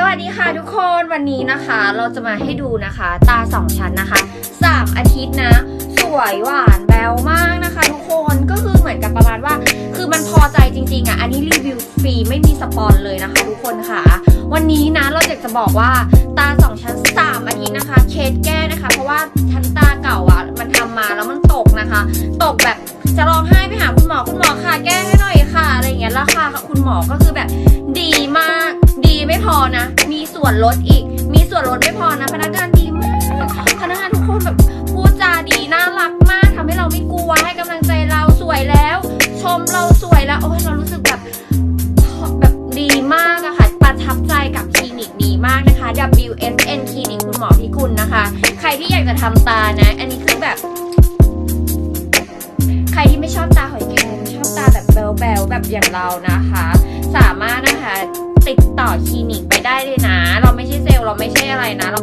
สวัสดีค่ะทุกคนวันนี้นะคะเราจะมาให้ดูนะคะ ตาสองชั้นนะคะสามอาทิตย์นะ สวยหวานแบวมากนะคะ ทุกคนก็คือเหมือนกับประมาณว่า คือมันพอใจจริงๆอะอันนี้รีวิวฟรีไม่มีสปอนเลยนะคะ ทุกคนค่ะ วันนี้นะเราอยากจะบอกว่าตาสองชั้นสามอาทิตย์นะคะ เคสแก้นะคะ เพราะว่าชั้นตาเก่าอะมันทำมาแล้วมันตกนะคะ ตกแบบจะร้องไห้ไปหาคุณหมอคุณหมอค่ะแก้ให้หน่อยค่ะอะไรอย่างเงี้ยราคาค่ะคุณหมอก็คือแบบ ส่วนลดอีก มีส่วนลดไม่พอนะ พนักงานดีมาก พนักงานทุกคนแบบพูดจาดีน่ารักมากทำให้เราไม่กลัวให้กำลังใจเราสวยแล้ว ชมเราสวยแล้วโอ้ยเรารู้สึกแบบแบบดีมากอะค่ะประทับใจกับคลินิกนี้มากนะคะ WSN คลินิกคุณหมอพิกุลนะคะ ใครที่อยากจะทำตานะ อันนี้คือแบบ ใครที่ไม่ชอบตาหอยแครงชอบตาแบบแบลๆแบบอย่างเรานะคะ สามารถนะคะ ติดต่อคลินิกไปได้เลยนะ เราไม่ใช่เซลล์เราไม่ใช่อะไรนะเรา